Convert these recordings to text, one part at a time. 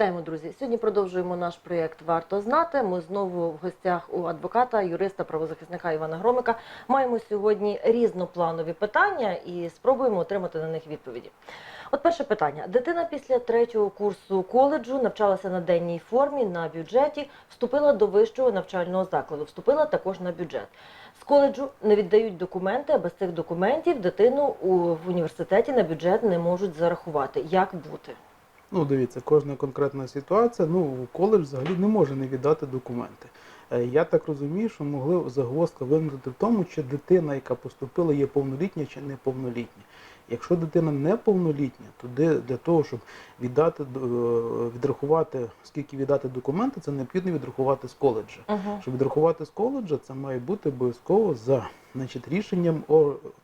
Вітаємо, друзі! Сьогодні продовжуємо наш проєкт Варто знати. Ми знову в гостях у адвоката, юриста, правозахисника Івана Громика. Маємо сьогодні різнопланові питання і спробуємо отримати на них відповіді. От перше питання: дитина після третього курсу коледжу навчалася на денній формі на бюджеті, вступила до вищого навчального закладу, вступила також на бюджет. З коледжу не віддають документи, а без цих документів дитину в університеті на бюджет не можуть зарахувати. Як бути? Ну, дивіться, кожна конкретна ситуація, ну, коледж взагалі не може не віддати документи. Е, Я так розумію, що могли загвоздка виникнути в тому, чи дитина, яка поступила, є повнолітня чи неповнолітня. Якщо дитина неповнолітня, то для того, щоб віддати, е, відрахувати, скільки віддати документи, це необхідно відрахувати з коледжа. Угу. Щоб відрахувати з коледжа, це має бути обов'язково за значить, рішенням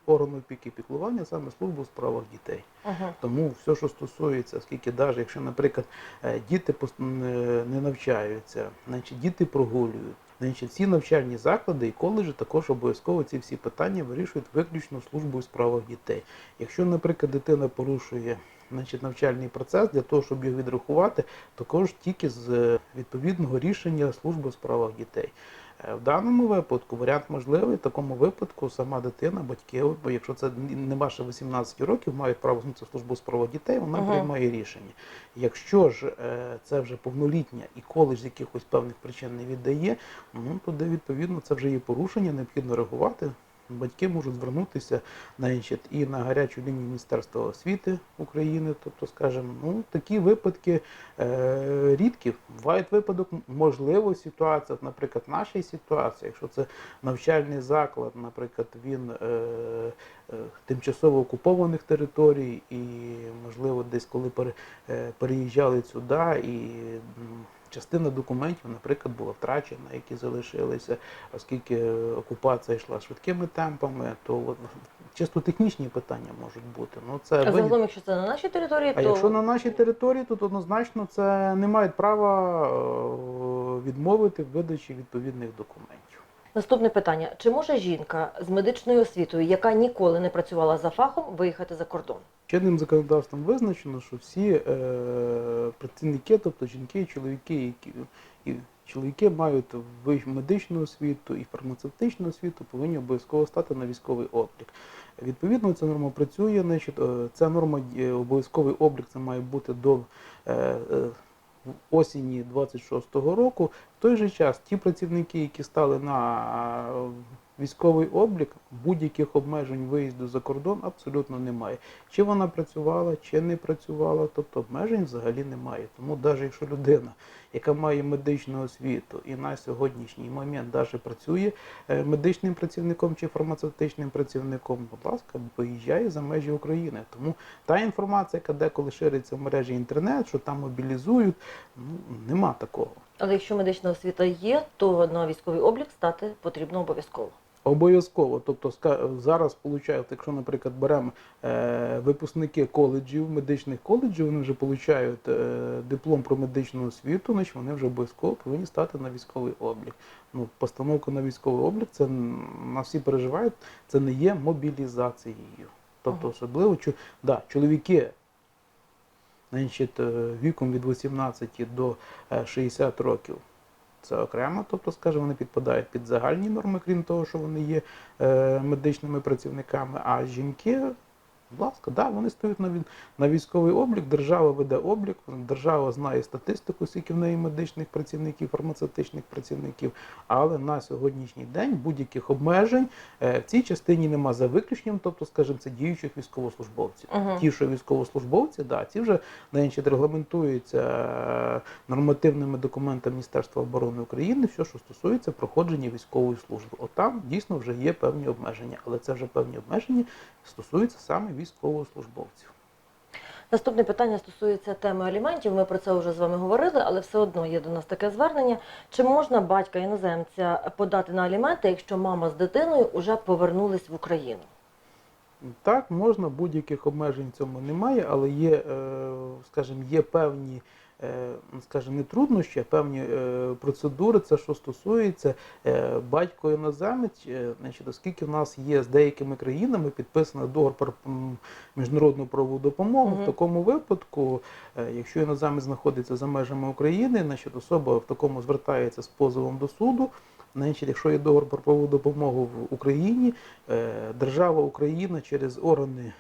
органу опіки піклування, саме служби у справах дітей. Угу. Тому все, що стосується, оскільки навіть якщо, наприклад, е, діти не не навчаються, значить діти прогулюють, значить всі навчальні заклади і коледжі також обов'язково ці всі питання вирішують виключно службою у справах дітей. Якщо, наприклад, дитина порушує значить, навчальний процес для того, щоб його відрахувати, також тільки з е, відповідного рішення служби у справах дітей. Е, В даному випадку варіант можливий. В такому випадку сама дитина, батьки, бо якщо це не ваше 18 років, мають право в службу з права дітей, вона Ага. приймає рішення. Якщо ж е, це вже повнолітня і коледж з якихось певних причин не віддає, ну туди відповідно це вже є порушення, необхідно реагувати. Батьки можуть звернутися значить, і на гарячу лінію Міністерства освіти України. Тобто, скажімо, ну такі випадки е, рідкі. Бувають випадок, можливо, ситуація, наприклад, в нашій ситуації, якщо це навчальний заклад, наприклад, він е, е, тимчасово окупованих територій, і можливо, десь коли е, переїжджали сюди, і частина документів, наприклад, була втрачена, які залишилися, оскільки окупація йшла швидкими темпами, то от, чисто технічні питання можуть бути. Ну це А загалом, якщо це на нашій території, А то якщо на нашій території, то однозначно це не мають права е, відмовити в видачі відповідних документів. Наступне питання: чи може жінка з медичною освітою, яка ніколи не працювала за фахом, виїхати за кордон? Чинним законодавством визначено, що всі е, працівники, тобто жінки і чоловіки, які і чоловіки мають медичну освіту і фармацевтичну освіту, повинні обов'язково стати на військовий облік. Відповідно, ця норма працює. Значить, е, ця норма е, обов'язковий облік це має бути до е, е, осені 26-го року. Той же час ті працівники, які стали на військовий облік, будь-яких обмежень виїзду за кордон абсолютно немає. Чи вона працювала, чи не працювала, тобто обмежень взагалі немає. Тому навіть якщо людина, яка має медичну освіту і на сьогоднішній момент навіть працює е, медичним працівником чи фармацевтичним працівником, будь ласка, виїжджає за межі України. Тому та інформація, яка деколи шириться в мережі інтернет, що там мобілізують, ну нема такого. Але якщо медична освіта є, то на військовий облік стати потрібно обов'язково. Обов'язково, тобто зараз получають, якщо, наприклад, беремо е, випускники коледжів, медичних коледжів, вони вже получають е, диплом про медичну освіту, значить вони вже обов'язково повинні стати на військовий облік. Ну, постановка на військовий облік, це на всі переживають, це не є мобілізацією. Тобто, особливо да, чоловіки значить, е, віком від 18 до е, 60 років це окремо, тобто, скажімо, вони підпадають під загальні норми, крім того, що вони є е, медичними працівниками. А жінки, будь ласка, да, вони стають на, на військовий облік, держава веде облік, держава знає статистику, скільки в неї медичних працівників, фармацевтичних працівників. Але на сьогоднішній день будь-яких обмежень е, в цій частині нема за виключенням, тобто, скажімо, це діючих військовослужбовців. Угу. Ті, що військовослужбовці, да, ці вже значить, регламентуються е, нормативними документами Міністерства оборони України, все, що стосується проходження військової служби. От там дійсно вже є певні обмеження, але це вже певні обмеження стосуються саме військовослужбовців. Наступне питання стосується теми аліментів. Ми про це вже з вами говорили, але все одно є до нас таке звернення. Чи можна батька іноземця подати на аліменти, якщо мама з дитиною вже повернулись в Україну? Так, можна, будь-яких обмежень в цьому немає, але є, е, скажімо, є певні скажімо, не труднощі, а певні е, процедури, це що стосується е, батько іноземець, е, значить, оскільки в нас є з деякими країнами підписаний договор про міжнародну правову допомогу, Мгм. в такому випадку, е, якщо іноземець знаходиться за межами України, значить особа в такому звертається з позовом до суду. Значить, якщо є договор про правову допомогу в Україні, е, держава Україна через органи е,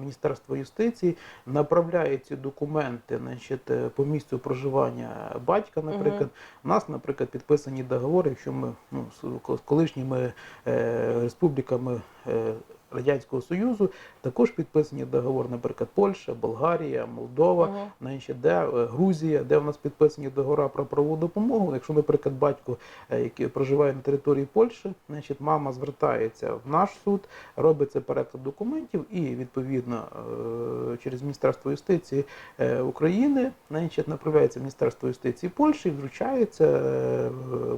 Міністерства юстиції направляє ці документи значить, е, по місцю проживання батька, наприклад. У нас, наприклад, підписані договори, якщо ми ну, з колишніми е, республіками е, Радянського Союзу, також підписані договори, наприклад, Польща, Болгарія, Молдова, Мгм. значить, де е, Грузія, де в нас підписані договори про правову допомогу. Якщо, наприклад, батько, е, який проживає на території Польщі, значить, мама звертається в наш суд, робиться переклад документів і відповідно е, через Міністерство юстиції України, значить, направляється в Міністерство юстиції Польщі і вручається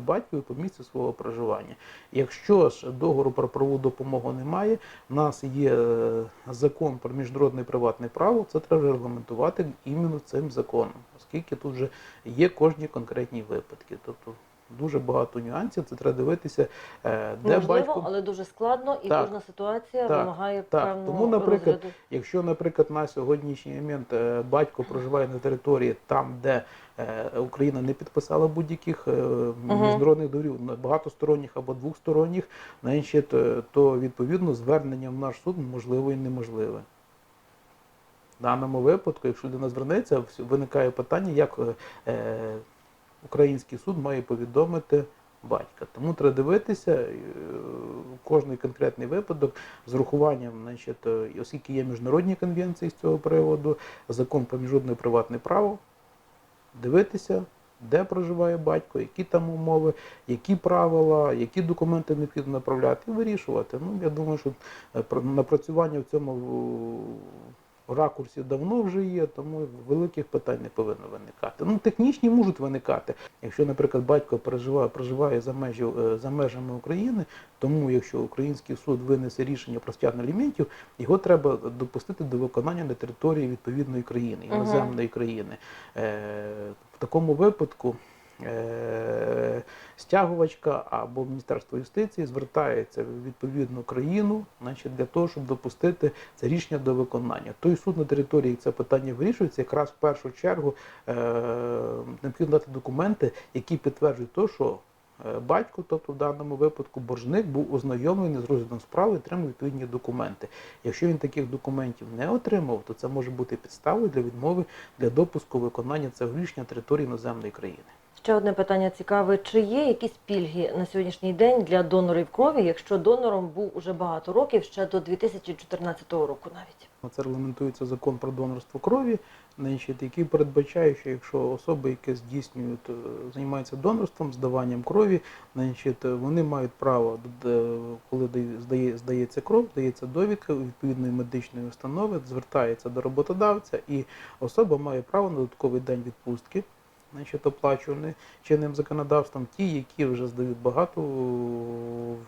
батькові по місцю свого проживання. Якщо ж договору про правову допомогу немає, нас є е, закон про міжнародне приватне право, це треба регламентувати іменно цим законом, оскільки тут вже є кожні конкретні випадки. Тобто дуже багато нюансів, це треба дивитися, е, де Можливо, батько. але дуже складно, і Так. кожна ситуація Так. вимагає Так. певного Тому, наприклад, розгляду. Якщо, наприклад, на сьогоднішній момент е, батько проживає на території там, де е, Україна не підписала будь-яких міжнародних договорів, на- багатосторонніх або двосторонніх, значить, то відповідно звернення в наш суд можливо і неможливе. В даному випадку, якщо людина звернеться, виникає питання, як український суд має повідомити батька. Тому треба дивитися е, кожний конкретний випадок з урахуванням, значить, е, оскільки є міжнародні конвенції з цього приводу, закон про міжнародне приватне право, дивитися, де проживає батько, які там умови, які правила, які документи необхідно направляти і вирішувати. Ну, я думаю, що е, напрацювання в цьому в ракурсі давно вже є, тому великих питань не повинно виникати. Ну, технічні можуть виникати. Якщо, наприклад, батько проживає, проживає за, межі, е, за межами України, тому якщо український суд винесе рішення про стягнення аліментів, його треба допустити до виконання на території відповідної країни, іноземної країни. Е, в такому випадку стягувачка або Міністерство юстиції звертається в відповідну країну, значить, для того, щоб допустити це рішення до виконання. Той суд на території це питання вирішується, якраз в першу чергу е, необхідно дати документи, які підтверджують те, що е, батько, тобто в даному випадку боржник, був ознайомлений з розглядом справи і отримав відповідні документи. Якщо він таких документів не отримав, то це може бути підставою для відмови для допуску виконання цього рішення території іноземної країни. Ще одне питання цікаве: чи є якісь пільги на сьогоднішній день для донорів крові, якщо донором був уже багато років, ще до 2014 року навіть? Це регламентується закон про донорство крові, значить, який передбачає, що якщо особи, які здійснюють, е, займаються донорством, здаванням крові, значить, вони мають право, коли дає- здає, здається кров, дається довідка відповідної медичної установи, звертається до роботодавця, і особа має право на додатковий день відпустки. Значить, оплачуваний чинним законодавством, ті, які вже здають багато,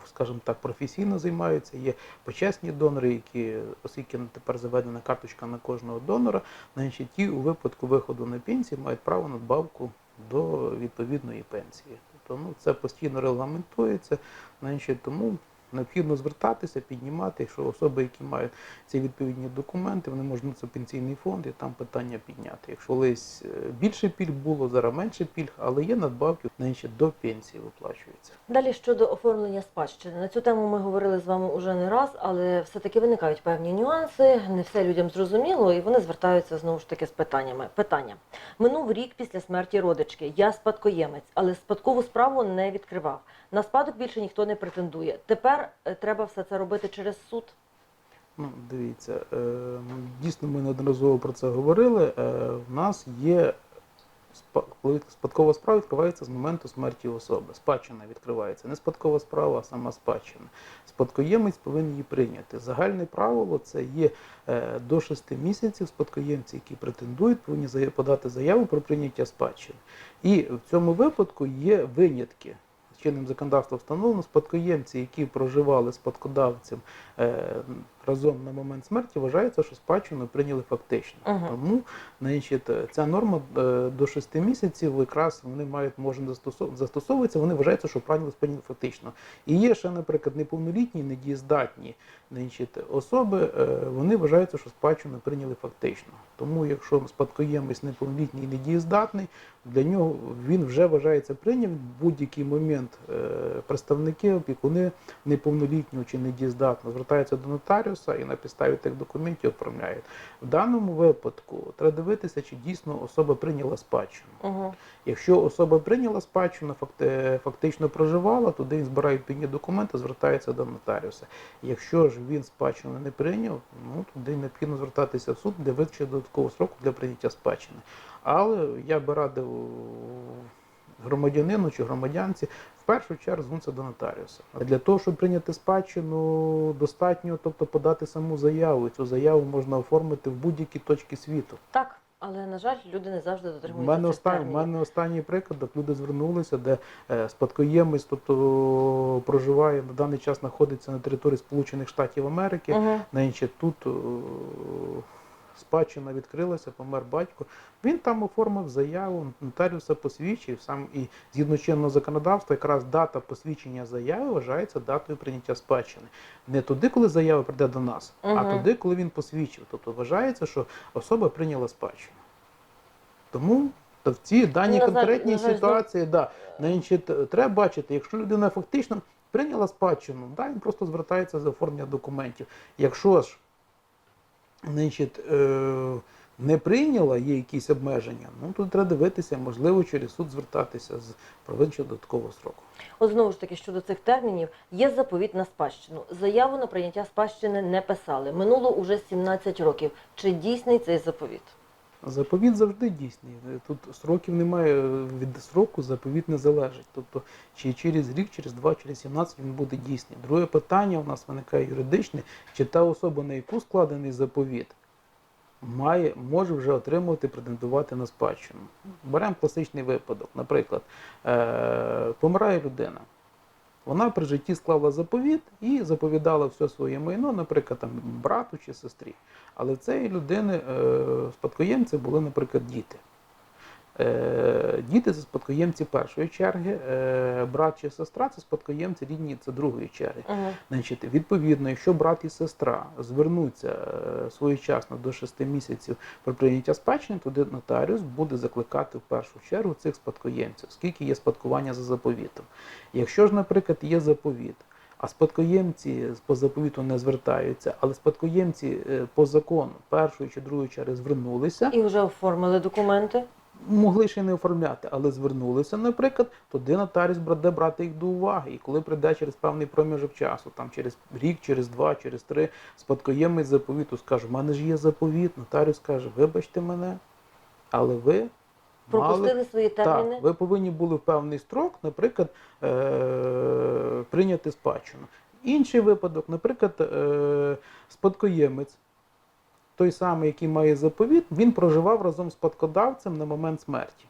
скажімо так, професійно займаються, є почесні донори, які, оскільки тепер заведена карточка на кожного донора, значить ті у випадку виходу на пенсію мають право на надбавку до відповідної пенсії. Тобто ну, це постійно регламентується, значить, тому необхідно звертатися, піднімати, якщо особи, які мають ці відповідні документи, вони можуть звернутися в пенсійний фонд і там питання підняти. Якщо колись е, більше пільг було, зараз менше пільг, але є надбавки, значить до пенсії виплачується. Далі щодо оформлення спадщини. На цю тему ми говорили з вами уже не раз, але все-таки виникають певні нюанси. Не все людям зрозуміло, і вони звертаються знову ж таки з питаннями. Питання минув рік після смерті родички. Я спадкоємець, але спадкову справу не відкривав. На спадок більше ніхто не претендує. Тепер е, треба все це робити через суд. Ну, дивіться, е, дійсно ми неодноразово про це говорили. Е, в нас є спа- спадкова справа відкривається з моменту смерті особи. Спадщина відкривається. Не спадкова справа, а сама спадщина. Спадкоємець повинен її прийняти. Загальне правило це є е, до 6 місяців спадкоємці, які претендують, повинні подати заяву про прийняття спадщини. І в цьому випадку є винятки. Чинним законодавством встановлено. Спадкоємці, які проживали спадкодавцем е, разом на момент смерті, вважається, що спадщину прийняли фактично. Мгм. Тому значить, е, ця норма е, до 6 місяців якраз вони мають можна застосов- застосовуватися, вони вважаються, що прийняли спадщину фактично. І є ще, наприклад, неповнолітні, недієздатні значить, особи, е, вони вважаються, що спадщину прийняли фактично. Тому якщо спадкоємець неповнолітній і недієздатний, для нього він вже вважається прийняв в будь-який момент представники, опікуни неповнолітнього чи недієздатного звертаються до нотаріуса і на підставі тих документів оформляють. В даному випадку треба дивитися, чи дійсно особа прийняла спадщину. Угу. Якщо особа прийняла спадщину, фактично проживала, туди він збирає відповідні документи, звертається до нотаріуса. Якщо ж він спадщину не прийняв, ну туди необхідно звертатися в суд для визначення додаткового сроку для прийняття спадщини. Але я би радив громадянину чи громадянці першу чергу звернутися до нотаріуса. А Для того, щоб прийняти спадщину, достатньо, тобто подати саму заяву. Цю заяву можна оформити в будь-якій точці світу. Так, але на жаль, люди не завжди У мене, останній, мене останній приклад, от люди звернулися, де е, спадкоємець, тобто проживає на даний час знаходиться на території Сполучених Штатів Америки. Угу. Значить, тут е, спадщина відкрилася, помер батько. Він там оформив заяву, нотаріуса посвідчив сам і згідно чинного законодавства, якраз дата посвідчення заяви вважається датою прийняття спадщини. Не туди, коли заява прийде до нас, а туди, коли він посвідчив. Тобто вважається, що особа прийняла спадщину. Тому та в цій даній конкретній на жаль, ситуації, да, значить, треба бачити, якщо людина фактично прийняла спадщину, да, він просто звертається за оформлення документів. Якщо ж значить, е, не прийняла, є якісь обмеження, ну тут треба дивитися, можливо, через суд звертатися з провинчого додаткового сроку. От знову ж таки щодо цих термінів, є заповіт на спадщину. Заяву на прийняття спадщини не писали. Минуло уже 17 років. Чи дійсний цей заповіт? Заповіт завжди дійсний. Тут сроків немає від сроку, заповіт не залежить. Тобто, чи через рік, через два, через 17 він буде дійсний. Друге питання у нас виникає юридичне, чи та особа, на яку складений заповіт, має, може вже отримувати, претендувати на спадщину. Беремо класичний випадок. Наприклад, е, помирає людина. Вона при житті склала заповіт і заповідала все своє майно, наприклад, там, брату чи сестрі. Але цієї людини е, спадкоємці були, наприклад, діти. Е, діти це спадкоємці першої черги, е, брат чи сестра це спадкоємці рідні, це другої черги. Угу. Значить, відповідно, якщо брат і сестра звернуться е, своєчасно до 6 місяців про прийняття спадщини, тоді нотаріус буде закликати в першу чергу цих спадкоємців, скільки є спадкування за заповітом. Якщо ж, наприклад, є заповіт, а спадкоємці по заповіту не звертаються, але спадкоємці по закону першої чи другої черги звернулися, І вже оформили документи. Могли ще й не оформляти, але звернулися, наприклад, тоді нотаріус буде брати їх до уваги. І коли прийде через певний проміжок часу, там через рік, через два, через три, спадкоємець заповіту скаже, в мене ж є заповіт, нотаріус каже, вибачте мене, але ви Пропустили мали свої терміни. так, ви повинні були в певний строк, наприклад, е- прийняти спадщину. Інший випадок, наприклад, е- спадкоємець, той самий, який має заповіт, він проживав разом з спадкодавцем на момент смерті.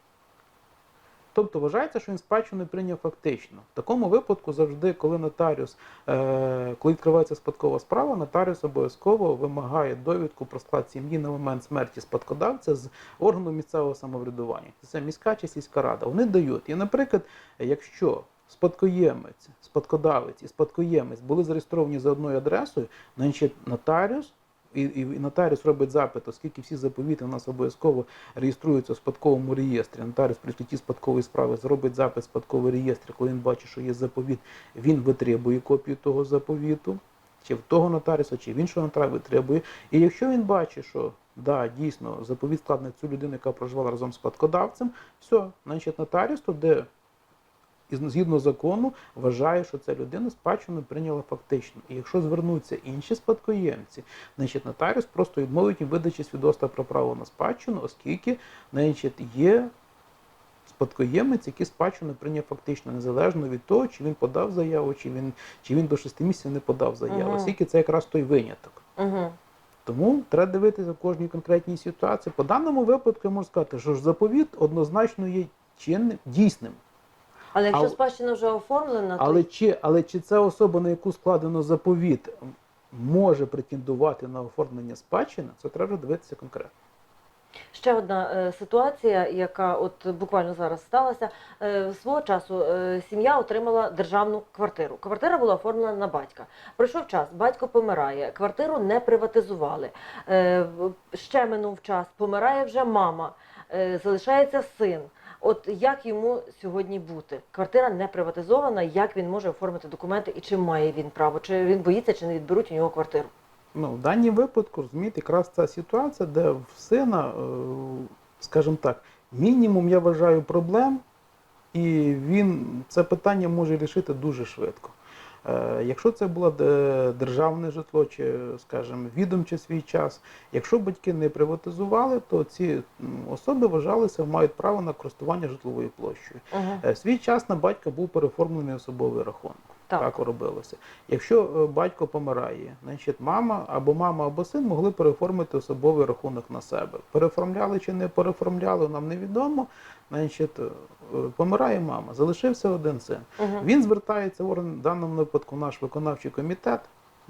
Тобто вважається, що він спадщину прийняв фактично. В такому випадку завжди, коли нотаріус, е, коли відкривається спадкова справа, нотаріус обов'язково вимагає довідку про склад сім'ї на момент смерті спадкодавця з органу місцевого самоврядування. Це міська чи сільська рада. Вони дають. І, наприклад, якщо спадкоємець, спадкодавець і спадкоємець були зареєстровані за одною адресою, значить нотаріус і, і, нотаріус робить запит, оскільки всі заповіти у нас обов'язково реєструються в спадковому реєстрі. Нотаріус при відкритті спадкової справи зробить запит спадковий реєстр, коли він бачить, що є заповіт, він витребує копію того заповіту, чи в того нотаріуса, чи в іншого нотаріуса витребує. І якщо він бачить, що да, дійсно заповіт складений цю людину, яка проживала разом з спадкодавцем, все, значить нотаріус туди і згідно закону вважає, що ця людина спадщину прийняла фактично. І якщо звернуться інші спадкоємці, значить нотаріус просто відмовить їм видачі свідоцтва про право на спадщину, оскільки значить, є спадкоємець, який спадщину прийняв фактично, незалежно від того, чи він подав заяву, чи він, чи він до 6 місяців не подав заяву, Мгм. оскільки це якраз той виняток. Угу. Тому треба дивитися в кожній конкретній ситуації. По даному випадку я можу сказати, що ж заповіт однозначно є чинним, дійсним. Але якщо Але- спадщина вже оформлена, то Але чи, але чи ця особа, на яку складено заповіт, може претендувати на оформлення спадщини, це треба дивитися конкретно. Ще одна е, ситуація, яка от буквально зараз сталася. Е, свого часу е, сім'я отримала державну квартиру. Квартира була оформлена на батька. Пройшов час, батько помирає, квартиру не приватизували. Е, ще минув час, помирає вже мама, залишається син. От як йому сьогодні бути? Квартира не приватизована. Як він може оформити документи і чи має він право? Чи він боїться, чи не відберуть у нього квартиру? Ну, в даній випадку, розумієте, якраз ця ситуація, де в сина, е, скажімо так, мінімум, я вважаю, проблем, і він це питання може рішити дуже швидко. Е, Якщо це було державне житло чи, скажімо, відомче свій час, якщо батьки не приватизували, то ці особи вважалися, мають право на користування житловою площею. Угу. Е, Свій час на батька був переформлений особовий рахунок. Так. Так, робилося. Якщо е, батько помирає, значить мама або мама, або син могли переоформити особовий рахунок на себе. Переформляли чи не переформляли, нам невідомо. Значить, е, помирає мама, залишився один син. Угу. Він звертається в орган, в даному випадку наш виконавчий комітет.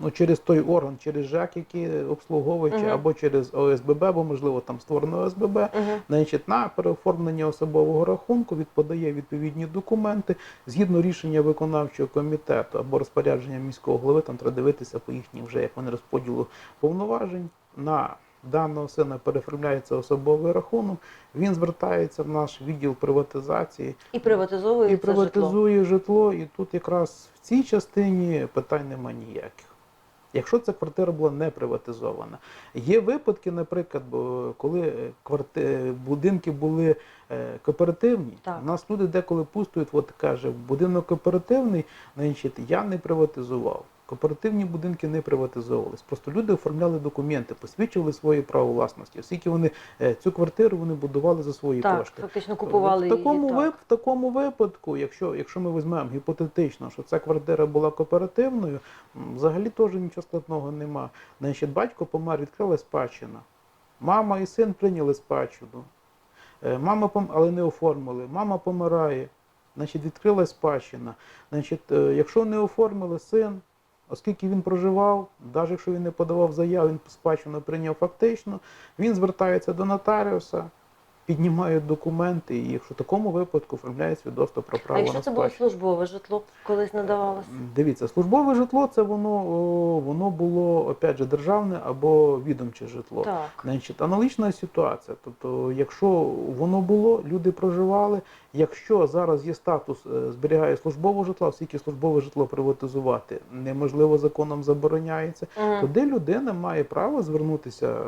Ну, через той орган, через ЖЕК, який обслуговує, чи Мгм. або через ОСББ, бо можливо там створено ОСББ, Угу. Значить, на переоформлення особового рахунку від подає відповідні документи згідно рішення виконавчого комітету або розпорядження міського голови, там треба дивитися по їхнім вже як вони розподілу повноважень. На даного сина переоформляється особовий рахунок. Він звертається в наш відділ приватизації І приватизовує і це житло. приватизує житло. І тут якраз в цій частині питань нема ніяких. Якщо ця квартира була не приватизована. Є випадки, наприклад, коли е, кварти... будинки були е, кооперативні, Так. у нас люди деколи пустують, от каже, будинок кооперативний, значить, я не приватизував. Кооперативні будинки не приватизовувались. Просто люди оформляли документи, посвідчували своє право власності. Оскільки вони е, цю квартиру вони будували за свої Так, кошти. фактично купували в такому, її. вип- Так. в такому випадку, якщо, якщо ми візьмемо гіпотетично, що ця квартира була кооперативною, взагалі теж нічого складного нема. Значить, батько помер, відкрила спадщина. Мама і син прийняли спадщину. Е, Мама пом... але не оформили. Мама помирає. Значить, відкрила спадщина. Значить, е, якщо не оформили син, оскільки він проживав, навіть якщо він не подавав заяву, він спадщину прийняв фактично, він звертається до нотаріуса, піднімають документи, і якщо в такому випадку оформляє свідоцтво про А право якщо на це було службове житло, колись надавалося? Дивіться, службове житло це воно, воно було опять же державне або відомче житло. Так. Значить, аналогічна ситуація. Тобто, якщо воно було, люди проживали. Якщо зараз є статус, е, зберігає службове житло, оскільки службове житло приватизувати неможливо законом забороняється, Мгм. тоді людина має право звернутися е,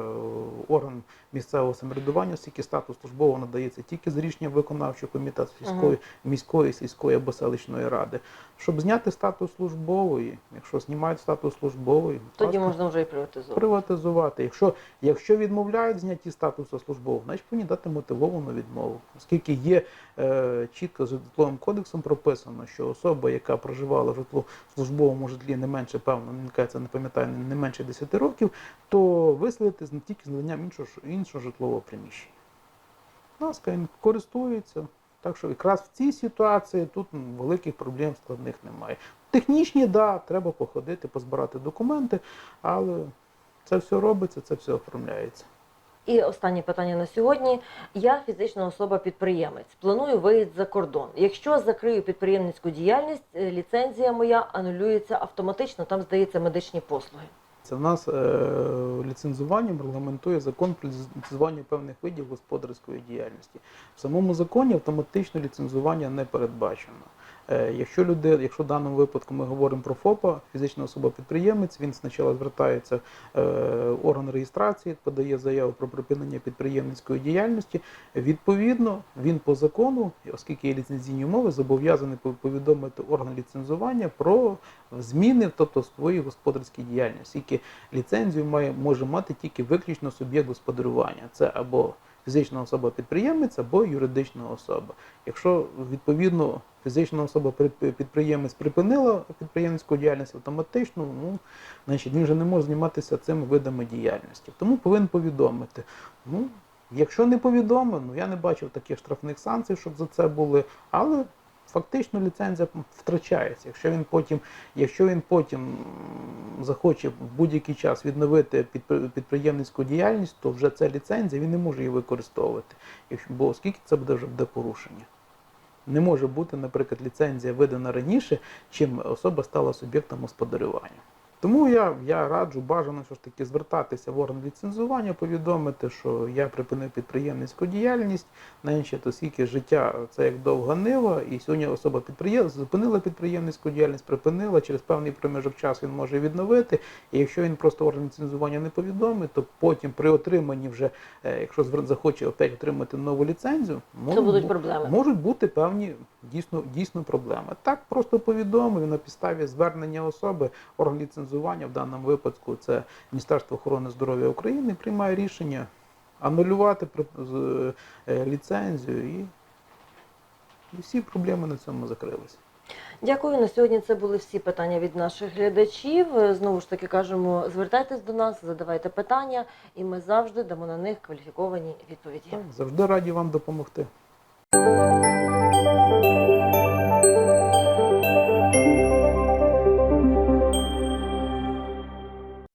в орган місцевого самоврядування, оскільки статус службового надається тільки з рішення виконавчого комітету сільської, міської, сільської або селищної ради. Щоб зняти статус службової, якщо знімають статус службової, Тоді можна вже і приватизувати. приватизувати. Якщо, якщо відмовляють зняті статусу службового, значить повинні дати мотивовану відмову. Оскільки є е, чітко з житловим кодексом прописано, що особа, яка проживала в житло в службовому житлі не менше, певно, кажеться, не пам'ятаю, не менше 10 років, то виселити тільки з наданням іншого, іншого житлового приміщення. Ласка, він користується. Так що якраз в цій ситуації тут великих проблем складних немає. Технічні, да, треба походити, позбирати документи, але це все робиться, це все оформляється. І останнє питання на сьогодні. Я фізична особа-підприємець. Планую виїзд за кордон. Якщо закрию підприємницьку діяльність, е, ліцензія моя анулюється автоматично. Там здається медичні послуги. Це в нас е, ліцензуванням регламентує закон про ліцензування певних видів господарської діяльності. В самому законі автоматично ліцензування не передбачено. Е, якщо люди, якщо в даному випадку ми говоримо про ФОПа, фізична особа-підприємець, він спочатку звертається е, в орган реєстрації, подає заяву про припинення підприємницької діяльності. Відповідно, він по закону, оскільки є ліцензійні умови, зобов'язаний повідомити орган ліцензування про зміни, тобто в своїй господарській діяльності. Оскільки ліцензію має може мати тільки виключно суб'єкт господарювання. Це або фізична особа-підприємець, або юридична особа. Якщо відповідно фізична особа підприємець припинила підприємницьку діяльність автоматично, ну значить він вже не може займатися цими видами діяльності. Тому повинен повідомити. Ну, якщо не повідомив, ну я не бачив таких штрафних санкцій, щоб за це були, але фактично ліцензія втрачається. Якщо він потім, якщо він потім захоче в будь-який час відновити підприємницьку діяльність, то вже ця ліцензія він не може її використовувати. Бо оскільки це буде вже буде порушення. Не може бути, наприклад, ліцензія видана раніше, чим особа стала суб'єктом господарювання. Тому я, я раджу бажано все ж таки звертатися в орган ліцензування, повідомити, що я припинив підприємницьку діяльність, менше, оскільки життя це як довга нива, і сьогодні особа підприєм... зупинила підприємницьку діяльність, припинила, через певний проміжок часу він може відновити. І якщо він просто орган ліцензування не повідомить, то потім при отриманні вже, е, якщо захоче опять отримати нову ліцензію, можуть будуть проблеми. Можуть бути певні дійсно, дійсно проблеми. Так просто повідомив на підставі звернення особи орган ліцензування, в даному випадку це Міністерство охорони здоров'я України, приймає рішення анулювати е, ліцензію і, і всі проблеми на цьому закрилися. Дякую. На сьогодні це були всі питання від наших глядачів. Е, Знову ж таки кажемо, звертайтесь до нас, задавайте питання, і ми завжди дамо на них кваліфіковані відповіді. Так, завжди раді вам допомогти.